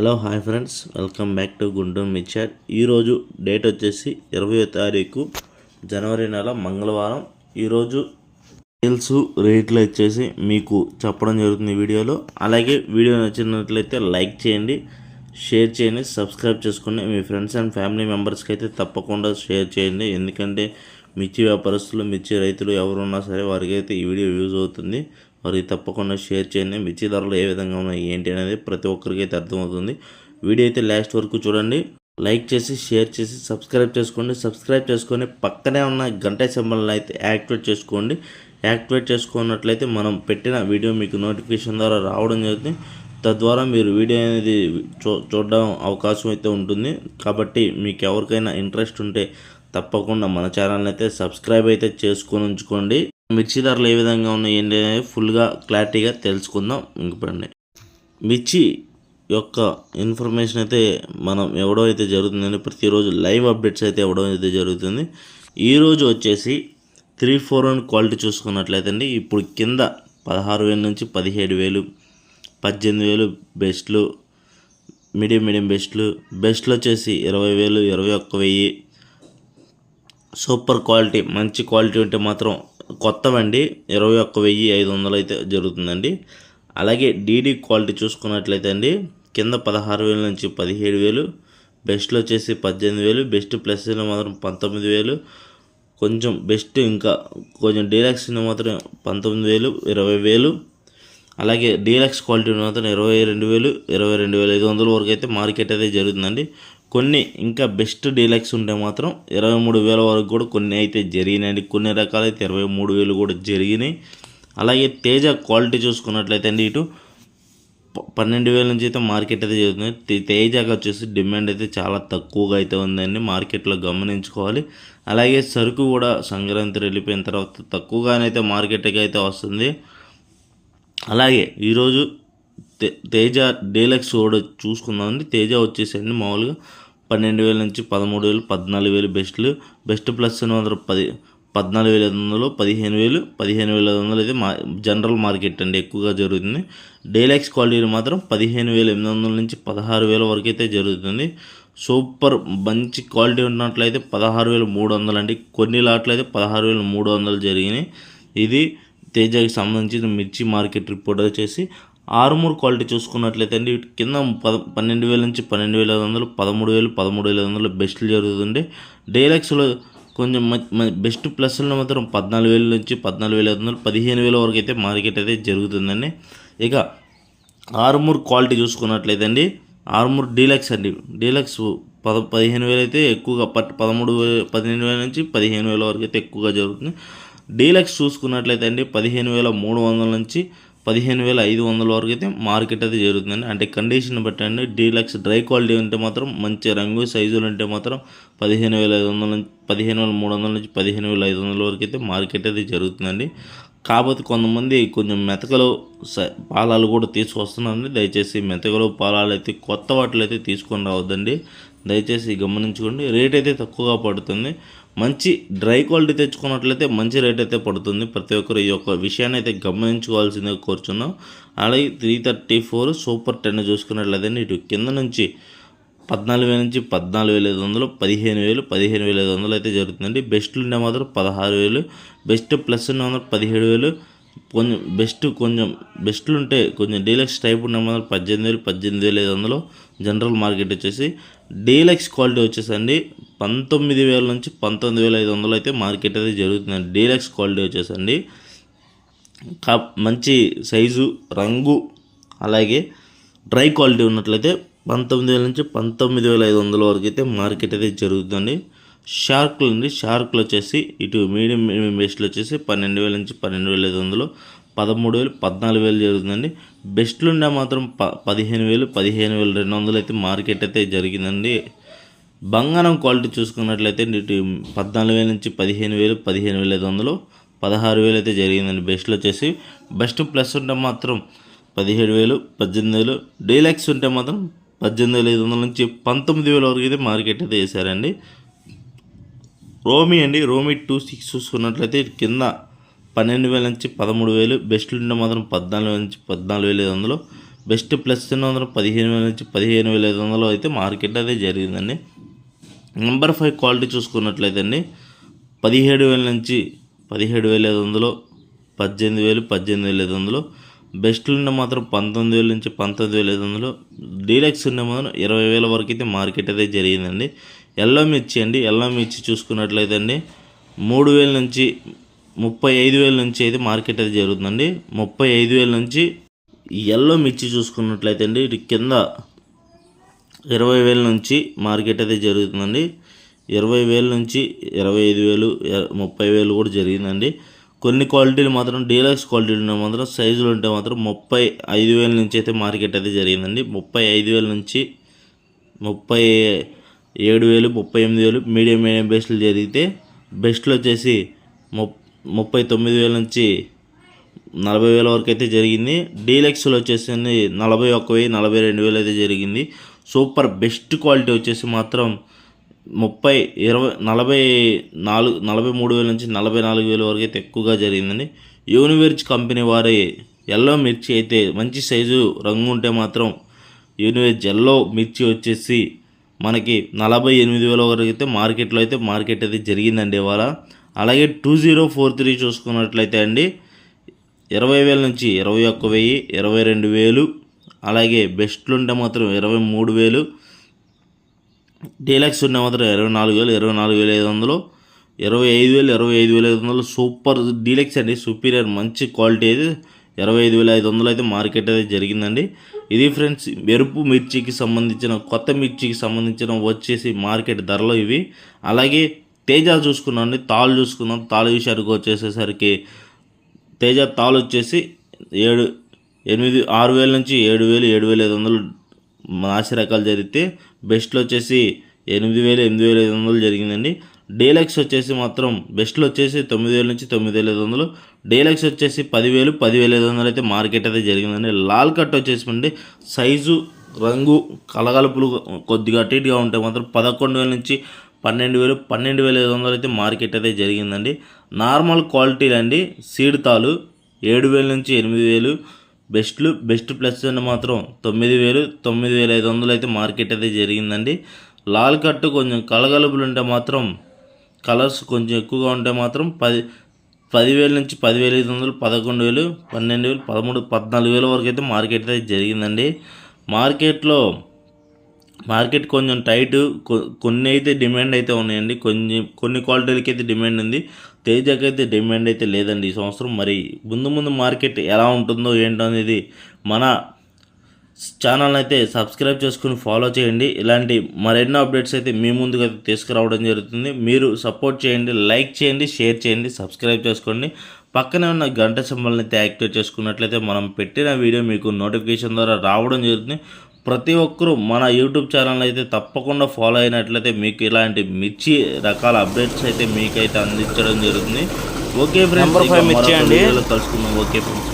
Hello hi friends. Welcome back to Guntur mixture ఈరోజు date వచ్చేసి ఇరవై తారీఖు జనవరి నెల మంగళవారం. ఈరోజు సేల్స్ రేట్లు వచ్చేసి మీకు చెప్పడం జరుగుతుంది వీడియోలో. అలాగే వీడియో నచ్చినట్లయితే లైక్ చేయండి షేర్ చేయండి సబ్స్క్రైబ్ చేసుకోండి మీ ఫ్రెండ్స్ అండ్ ఫ్యామిలీ మెంబర్స్కి అయితే తప్పకుండా షేర్ చేయండి. ఎందుకంటే మిర్చి వ్యాపారస్తులు మిర్చి రైతులు ఎవరున్నా సరే వారికి అయితే ఈ వీడియో యూజ్ అవుతుంది. మరి తప్పకుండా షేర్ చేయండి. మిర్చి ధరలు ఏ విధంగా ఉన్నాయి ఏంటి అనేది ప్రతి ఒక్కరికి అయితే అర్థమవుతుంది. వీడియో అయితే లాస్ట్ వరకు చూడండి. లైక్ చేసి షేర్ చేసి సబ్స్క్రైబ్ చేసుకోండి. సబ్స్క్రైబ్ చేసుకొని పక్కనే ఉన్న గంట సింబల్ని అయితే యాక్టివేట్ చేసుకోండి. యాక్టివేట్ చేసుకున్నట్లయితే మనం పెట్టిన వీడియో మీకు నోటిఫికేషన్ ద్వారా రావడం జరుగుతుంది. తద్వారా మీరు వీడియో అనేది చూ చూడడం అవకాశం అయితే ఉంటుంది. కాబట్టి మీకు ఎవరికైనా ఇంట్రెస్ట్ ఉంటే తప్పకుండా మన ఛానల్ని అయితే సబ్స్క్రైబ్ అయితే చేసుకొని ఉంచుకోండి. మిర్చి ధరలు ఏ విధంగా ఉన్నాయి ఏంటి ఫుల్గా క్లారిటీగా తెలుసుకుందాం. ఇంకపండి మిర్చి యొక్క ఇన్ఫర్మేషన్ అయితే మనం ఇవ్వడం అయితే జరుగుతుందండి ప్రతిరోజు లైవ్ అప్డేట్స్ అయితే ఇవ్వడం అయితే జరుగుతుంది. ఈరోజు వచ్చేసి త్రీ ఫోర్ వన్ క్వాలిటీ చూసుకున్నట్లయితే అండి ఇప్పుడు కింద పదహారు వేల నుంచి పదిహేడు వేలు పద్దెనిమిది వేలు బెస్ట్లు మీడియం మీడియం బెస్ట్లు బెస్ట్లు వచ్చేసి ఇరవై వేలు ఇరవై ఒక్క వెయ్యి. సూపర్ క్వాలిటీ మంచి క్వాలిటీ ఉంటే మాత్రం కొత్తవండి. ఇరవై ఒక్క వెయ్యి ఐదు వందలు అయితే జరుగుతుందండి. అలాగే డీడీ క్వాలిటీ చూసుకున్నట్లయితే అండి కింద పదహారు వేల నుంచి పదిహేడు వేలు బెస్ట్లో వచ్చేసి పద్దెనిమిది వేలు బెస్ట్ ప్లస్ మాత్రం పంతొమ్మిది వేలు కొంచెం బెస్ట్ ఇంకా కొంచెం డీలక్స్ మాత్రం పంతొమ్మిది వేలు ఇరవై వేలు అలాగే డీలక్స్ క్వాలిటీ మాత్రం ఇరవై రెండు వేలు ఇరవై రెండు వేల ఐదు వందల వరకు అయితే మార్కెట్ అయితే జరుగుతుందండి. కొన్ని ఇంకా బెస్ట్ డీలక్స్ ఉంటే మాత్రం ఇరవై మూడు వేల వరకు కూడా కొన్ని అయితే జరిగినాయండి. కొన్ని రకాలైతే ఇరవై మూడు వేలు కూడా జరిగినాయి. అలాగే తేజ క్వాలిటీ చూసుకున్నట్లయితే అండి ఇటు ప- పన్నెండు వేల నుంచి అయితే మార్కెట్ అయితే జరుగుతుంది. తే- తేజాకి వచ్చేసి డిమాండ్ అయితే చాలా తక్కువగా అయితే ఉందండి. మార్కెట్లో గమనించుకోవాలి. అలాగే సరుకు కూడా సంక్రాంతి వెళ్ళిపోయిన తర్వాత తక్కువగానైతే మార్కెట్కి అయితే వస్తుంది. అలాగే ఈరోజు తేజ డీలక్స్ కూడా చూసుకుందామండి. తేజ వచ్చేసండి మామూలుగా పన్నెండు వేల నుంచి పదమూడు వేలు పద్నాలుగు వేలు బెస్ట్లు. బెస్ట్ ప్లస్ అని మాత్రం పది పద్నాలుగు వేల ఐదు వందలు పదిహేను వేలు పదిహేను వేల ఐదు వందలు అయితే మా జనరల్ మార్కెట్ అండి ఎక్కువగా జరుగుతుంది. డీలక్స్ క్వాలిటీ మాత్రం పదిహేను వేల ఎనిమిది వందల నుంచి పదహారు వేల వరకు అయితే జరుగుతుంది. సూపర్ మంచి క్వాలిటీ ఉన్నట్లయితే పదహారు వేల మూడు వందలు అండి. కొన్ని లాట్లు అయితే పదహారు వేల మూడు వందలు జరిగినాయి. ఇది తేజకి సంబంధించిన మిర్చి మార్కెట్ రిపోర్ట్ వచ్చేసి ఆరుమూర్ క్వాలిటీ చూసుకున్నట్లయితే అండి వీటి కింద పద పన్నెండు వేల నుంచి పన్నెండు వేల ఐదు వందలు పదమూడు వేలు పదమూడు వేల ఐదు వందలు బెస్ట్లు జరుగుతుంది డైలాక్స్లో కొంచెం బెస్ట్ ప్లస్లో మాత్రం పద్నాలుగు వేల నుంచి పద్నాలుగు వేల ఐదు వందలు పదిహేను వేల వరకు అయితే మార్కెట్ అయితే జరుగుతుందండి. ఇక ఆరుమూర్ క్వాలిటీ చూసుకున్నట్లయితే అండి ఆరుమూర్ డీలక్స్ అండి. డీలక్స్ పద పదిహేను వేలు అయితే ఎక్కువగా పట్ పదమూడు పదిహేను వేల నుంచి పదిహేను వేల వరకు అయితే ఎక్కువగా జరుగుతుంది. డీలక్స్ చూసుకున్నట్లయితే అండి పదిహేను వేల మూడు వందల నుంచి పదిహేను వేల ఐదు వందల వరకు అయితే మార్కెట్ అయితే జరుగుతుందండి అంటే కండిషన్ బట్టి అండి డీలక్స్ డ్రై క్వాలిటీ ఉంటే మాత్రం మంచి రంగు సైజులు ఉంటే మాత్రం పదిహేను వేల ఐదు వందల నుంచి పదిహేను వేల మూడు వందల నుంచి పదిహేను వేల ఐదు వందల వరకు అయితే మార్కెట్ అయితే జరుగుతుందండి. కాకపోతే కొంతమంది కొంచెం మెతకలు స- పాలాలు కూడా తీసుకొస్తున్నారండి. దయచేసి మెతకలు పాలాలు అయితే కొత్త వాటిలో అయితే తీసుకొని రావద్దండి. దయచేసి గమనించుకోండి. రేట్ అయితే తక్కువగా పడుతుంది. మంచి డ్రై క్వాలిటీ తెచ్చుకున్నట్లయితే మంచి రేట్ అయితే పడుతుంది. ప్రతి ఒక్కరు ఈ యొక్క విషయాన్ని అయితే గమనించుకోవాల్సిందిగా కోరుచున్నాం. అలాగే three thirty four super ten చూసుకున్నట్లయితే ఇటు కింద నుంచి పద్నాలుగు వేల నుంచి పద్నాలుగు వేల ఐదు వందలు పదిహేను వేలు పదిహేను వేల ఐదు వందలు అయితే జరుగుతుందండి. బెస్ట్లు ఉండే మాత్రం పదహారు వేలు బెస్ట్ ప్లస్ ఉండే మాత్రం పదిహేడు వేలు కొంచెం బెస్ట్ కొంచెం బెస్ట్లు ఉంటే కొంచెం డీలక్స్ టైప్ ఉండే మాత్రం పద్దెనిమిది వేలు పద్దెనిమిది వేల ఐదు వందలు. జనరల్ మార్కెట్ వచ్చేసి డీలక్స్ క్వాలిటీ వచ్చేసండి. పంతొమ్మిది వేల నుంచి పంతొమ్మిది వేల ఐదు వందలు అయితే మార్కెట్ అయితే జరుగుతుందండి. డీలక్స్ క్వాలిటీ వచ్చేసండి. కప్ మంచి సైజు రంగు అలాగే డ్రై క్వాలిటీ ఉన్నట్లయితే పంతొమ్మిది వేల నుంచి పంతొమ్మిది వేల ఐదు వందల వరకు అయితే మార్కెట్ అయితే జరుగుతుందండి. షార్క్లు అండి. షార్క్లు వచ్చేసి ఇటు మీడియం మీడియం బెస్ట్లు వచ్చేసి పన్నెండు వేల నుంచి పన్నెండు వేల ఐదు వందలు పదమూడు వేలు పద్నాలుగు వేలు జరుగుతుందండి. బెస్ట్లు ఉండే మాత్రం ప పదిహేను వేలు పదిహేను వేల రెండు వందలు అయితే మార్కెట్ అయితే జరిగిందండి. బంగారం క్వాలిటీ చూసుకున్నట్లయితే పద్నాలుగు వేల నుంచి పదిహేను వేలు పదిహేను వేల ఐదు వందలు పదహారు వేలు అయితే జరిగిందండి. బెస్ట్లో వచ్చేసి బెస్ట్ ప్లస్ ఉంటే మాత్రం పదిహేడు వేలు పద్దెనిమిది వేలు డీలాక్స్ ఉంటే మాత్రం పద్దెనిమిది వేల ఐదు వందల నుంచి పంతొమ్మిది వేల వరకు అయితే మార్కెట్ అయితే వేశారండి రోమి అండి రోమి టూ సిక్స్ చూసుకున్నట్లయితే కింద పన్నెండు వేల నుంచి పదమూడు వేలు బెస్ట్లు ఉంటే మాత్రం పద్నాలుగు వేల నుంచి పద్నాలుగు వేల ఐదు వందలు బెస్ట్ ప్లస్ ఉన్న వందలు పదిహేను వేల నుంచి పదిహేను వేల ఐదు వందలు అయితే మార్కెట్ అయితే జరిగిందండి. నెంబర్ ఫైవ్ క్వాలిటీ చూసుకున్నట్లయితే అండి పదిహేడు వేల నుంచి పదిహేడు వేల ఐదు వందలు పద్దెనిమిది వేలు పద్దెనిమిది వేల ఐదు వందలు బెస్ట్లు ఉండే మాత్రం పంతొమ్మిది వేల నుంచి పంతొమ్మిది వేల ఐదు వందలు డీలక్స్ ఉండే మాత్రం ఇరవై వేల వరకు అయితే మార్కెట్ అయితే జరిగిందండి. ఎల్లో మిర్చి అండి ఎల్లో మిర్చి చూసుకున్నట్లయితే అండి మూడు వేల నుంచి ముప్పై ఐదు వేల నుంచి అయితే మార్కెట్ అయితే జరుగుతుందండి. ముప్పై ఐదు వేల నుంచి ఎల్లో మిర్చి చూసుకున్నట్లయితే అండి ఇటు కింద ఇరవై వేల నుంచి మార్కెట్ అయితే జరుగుతుందండి. ఇరవై వేల నుంచి ఇరవై ఐదు వేలు ముప్పై వేలు కూడా జరిగిందండి. కొన్ని క్వాలిటీలు మాత్రం డీలక్స్ క్వాలిటీలు ఉంటే మాత్రం సైజులు ఉంటే మాత్రం ముప్పై ఐదు వేల నుంచి అయితే మార్కెట్ అయితే జరిగిందండి. ముప్పై ఐదు వేల నుంచి ముప్పై ఏడు వేలు ముప్పై ఎనిమిది వేలు మీడియం మీడియం బెస్ట్లు జరిగితే బెస్ట్లు వచ్చేసి ముప్ ముప్పై తొమ్మిది వేల నుంచి నలభై వేల వరకు అయితే జరిగింది. డీలక్స్లో వచ్చేసి నలభై ఒక్క వెయ్యి నలభై రెండు వేలు అయితే జరిగింది. సూపర్ బెస్ట్ క్వాలిటీ వచ్చేసి మాత్రం ముప్పై ఇరవై నలభై నాలుగు నలభై మూడు వేల నుంచి నలభై నాలుగు వేల వరకు అయితే ఎక్కువగా జరిగిందండి. యూనివర్జ్ కంపెనీ వారి ఎల్లో మిర్చి అయితే మంచి సైజు రంగు ఉంటే మాత్రం యూనివర్జ్ ఎల్లో మిర్చి వచ్చేసి మనకి నలభై ఎనిమిది వేల వరకు అయితే మార్కెట్లో అయితే మార్కెట్ అయితే జరిగిందండి ఇవాళ. అలాగే టూ జీరో ఫోర్ త్రీ చూసుకున్నట్లయితే అండి ఇరవై వేల నుంచి ఇరవై ఒక్క వెయ్యి ఇరవై రెండు వేలు అలాగే బెస్ట్లు ఉంటే మాత్రం ఇరవై మూడు వేలు డీలక్స్ ఉంటే మాత్రం ఇరవై నాలుగు వేలు ఇరవై నాలుగు వేల ఐదు వందలు ఇరవై ఐదు వేలు ఇరవై ఐదు వేల ఐదు వందలు. సూపర్ డీలక్స్ అండి సుపీరియర్ మంచి క్వాలిటీ అయితే ఇరవై ఐదు వేల ఐదు వందలు అయితే మార్కెట్ అయితే జరిగిందండి. ఇది ఫ్రెండ్స్ ఎరుపు మిర్చికి సంబంధించిన కొత్త మిర్చికి సంబంధించిన వచ్చేసి మార్కెట్ ధరలు ఇవి. అలాగే తేజ చూసుకున్నాం అండి తాళ్ళు చూసుకున్నాం. తాళ్ళు విషయానికి వచ్చేసేసరికి తేజ తాళ్ళు వచ్చేసి ఏడు ఎనిమిది ఆరు వేల నుంచి ఏడు వేలు ఏడు వేల ఐదు వందలు రాశి రకాలు జరిగితే బెస్ట్లో వచ్చేసి ఎనిమిది వేలు ఎనిమిది వేల ఐదు వందలు జరిగిందండి. డీలక్స్ వచ్చేసి మాత్రం బెస్ట్లో వచ్చేసి తొమ్మిది వేల నుంచి తొమ్మిది వేల ఐదు వందలు. డీలక్స్ వచ్చేసి పదివేలు పదివేల ఐదు వందలు అయితే మార్కెట్ అయితే జరిగిందండి. లాల్ కట్ వచ్చేసి సైజు రంగు కలగలుపులు కొద్దిగా అటు ఉంటే మాత్రం పదకొండు వేల నుంచి పన్నెండు వేలు పన్నెండు వేల ఐదు వందలు అయితే మార్కెట్ అయితే జరిగిందండి. నార్మల్ క్వాలిటీలండి. సీడ్ తాలు ఏడు వేల నుంచి ఎనిమిది వేలు బెస్ట్లు బెస్ట్ ప్లస్ అని మాత్రం తొమ్మిది వేలు తొమ్మిది వేల ఐదు వందలు అయితే మార్కెట్ అయితే జరిగిందండి. లాల్ కట్టు కొంచెం కలగలుపులు ఉంటే మాత్రం కలర్స్ కొంచెం ఎక్కువగా ఉంటే మాత్రం పది పదివేల నుంచి పదివేల ఐదు వందలు పదకొండు వేలు పన్నెండు వేలు పదమూడు పద్నాలుగు వేల వరకు అయితే మార్కెట్ అయితే జరిగిందండి. మార్కెట్లో మార్కెట్ కొంచెం టైట్ కొన్ని అయితే డిమాండ్ అయితే ఉన్నాయండి. కొన్ని కొన్ని క్వాలిటీలకి అయితే డిమాండ్ ఉంది. తేజకి అయితే డిమాండ్ అయితే లేదండి ఈ సంవత్సరం. మరి ముందు ముందు మార్కెట్ ఎలా ఉంటుందో ఏంటో అనేది మన ఛానల్ అయితే సబ్స్క్రైబ్ చేసుకుని ఫాలో చేయండి. ఇలాంటి మరెన్నో అప్డేట్స్ అయితే మీ ముందుగా అయితే తీసుకురావడం జరుగుతుంది. మీరు సపోర్ట్ చేయండి లైక్ చేయండి షేర్ చేయండి సబ్స్క్రైబ్ చేసుకోండి. పక్కనే ఉన్న గంట సింబల్ని అయితే యాక్టివేట్ చేసుకున్నట్లయితే మనం పెట్టిన వీడియో మీకు నోటిఫికేషన్ ద్వారా రావడం జరుగుతుంది. ప్రతి ఒక్కరూ మన యూట్యూబ్ ఛానల్ అయితే తప్పకుండా ఫాలో అయినట్లయితే మీకు ఇలాంటి మిర్చి రకాల అప్డేట్స్ అయితే మీకైతే అందించడం జరుగుతుంది. ఓకే ఫ్రెండ్స్ మిర్చి అండి. కలుసుకుందాం. Okay friends.